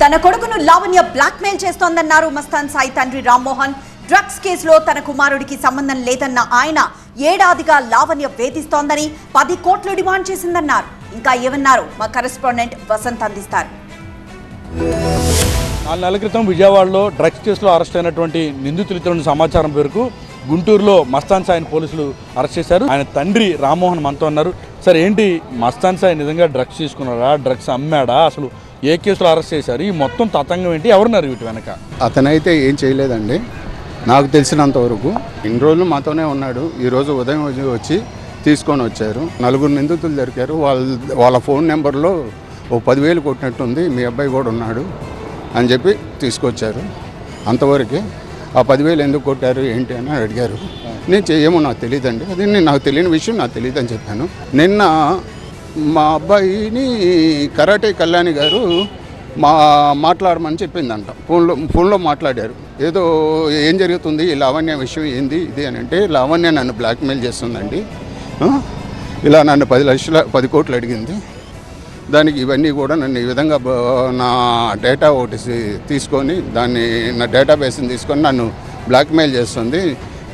తన కొడుకును లావణ్య బ్లాక్మెయిల్ చేస్తోందన్నారు మస్తాన్ సాయి తండ్రి రామ్మోహన్. డ్రగ్స్ కేసులో తన కుమారుడికి సంబంధం లేదన్న ఆయన ఏడాదిగా లావణ్య వేధిస్తోందని పది కోట్లు డిమాండ్ చేసిందన్నారు. ఇంకా ఏమన్నారు? మా కరెస్పాండెంట్ వసంత్ అందిస్తారు. నాలుగు నెలల క్రితం విజయవాడలో డ్రగ్స్ కేసులో అరెస్ట్ అయినటువంటి నిందితులతో సమాచారం పేరుకు గుంటూరులో మస్తాన్ సాయిని పోలీసులు అరెస్ట్ చేశారు. ఆయన తండ్రి రామ్మోహన్ మనతో ఉన్నారు. సార్ ఏంటి మస్తాన్ సాయి నిజంగా డ్రగ్స్ తీసుకున్నాడా? డ్రగ్స్ అమ్మాడా? అసలు ఏ కేసులు అరెస్ట్ చేశారు. ఈ మొత్తం తతంగం ఏంటి? ఎవరున్నారు వీటి వెనక? అతనైతే ఏం చేయలేదండి. నాకు తెలిసినంత వరకు ఇన్ని రోజులు మాతోనే ఉన్నాడు. ఈరోజు ఉదయం వచ్చి- వచ్చి తీసుకొని వచ్చారు. నలుగురు నిందితులు దొరికారు. వాళ్ళ వాళ్ళ ఫోన్ నెంబర్లో ఓ పదివేలు కొట్టినట్టుంది. మీ అబ్బాయి కూడా ఉన్నాడు అని చెప్పి తీసుకొచ్చారు. అంతవరకే ఆ పదివేలు ఎందుకు కొట్టారు ఏంటి అని అడిగారు. నేను చేయమో నాకు తెలియదండి అది నేను నాకు తెలియని విషయం నాకు తెలియదు అని చెప్పాను. నిన్న మా అబ్బాయిని కరాటే కళ్యాణి గారు మా మాట్లాడమని చెప్పిందంట. ఫోన్లో ఫోన్లో మాట్లాడారు. ఏదో ఏం జరుగుతుంది లావణ్య విషయం ఏంది ఇది అని అంటే లావణ్య నన్ను బ్లాక్మెయిల్ చేస్తుందండి. ఇలా నన్ను పది లక్షల పది కోట్లు అడిగింది. దానికి ఇవన్నీ కూడా నన్ను ఈ విధంగా నా డేటా ఒకటి తీసుకొని దాన్ని నా డేటాబేస్ని తీసుకొని నన్ను బ్లాక్మెయిల్ చేస్తుంది.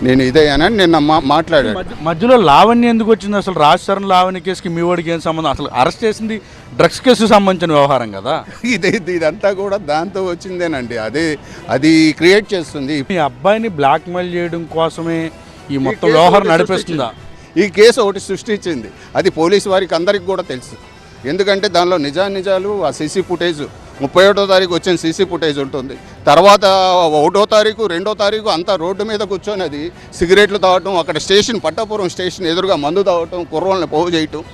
నేను ఇదే అని నిన్న మా మాట్లాడాను మధ్య- మధ్యలో లావణ్య ఎందుకు వచ్చింది? అసలు రాజశరణ్ లావణ్య కేసుకి మీ వాడికి ఏం సంబంధం? అసలు అరెస్ట్ చేసింది డ్రగ్స్ కేసుకు సంబంధించిన వ్యవహారం కదా? ఇది ఇది- ఇదంతా కూడా దాంతో వచ్చిందేనండి. అదే అది క్రియేట్ చేస్తుంది. మీ అబ్బాయిని బ్లాక్మెయిల్ చేయడం కోసమే ఈ మొత్తం వ్యవహారం నడిపిస్తుందా? ఈ కేసు ఒకటి సృష్టించింది. అది పోలీసు వారికి అందరికి కూడా తెలుసు. ఎందుకంటే దానిలో నిజా నిజాలు ఆ సీసీ ఫుటేజ్ ముప్పై ఒకటో తారీఖు వచ్చిన సీసీ ఫుటేజ్ ఉంటుంది. తర్వాత ఒకటో తారీఖు రెండో తారీఖు అంతా రోడ్డు మీద కూర్చొని అది సిగరెట్లు తాగటం అక్కడ స్టేషన్ పట్టపురం స్టేషన్ ఎదురుగా మందు తాగటం కుర్రోళ్ళని పోగు చేయటం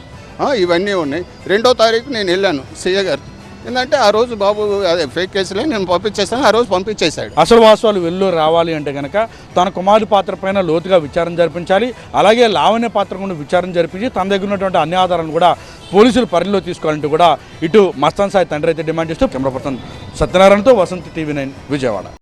ఇవన్నీ ఉన్నాయి. రెండో తారీఖు నేను వెళ్ళాను సీఏ గారు ఏంటంటే ఆ రోజు బాబు అదే ఫేక్ కేసులే నేను పంపించేస్తాను ఆ రోజు పంపించేశాడు. అసలు వాస్తవాలు వెళ్ళు రావాలి అంటే కనుక తన కుమారుడి పాత్ర పైన లోతుగా విచారణ జరిపించాలి అలాగే లావణ్య పాత్ర కూడా విచారణ జరిపించి తన దగ్గర ఉన్నటువంటి అన్ని ఆధారాలను కూడా పోలీసులు పరిధిలో తీసుకోవాలంటూ కూడా ఇటు మస్తాన్ సాయి తండ్రి అయితే డిమాండ్ చేస్తూ కెమెరా పర్సన్ సత్యనారాయణతో వసంత్ టీవీ నైన్ విజయవాడ.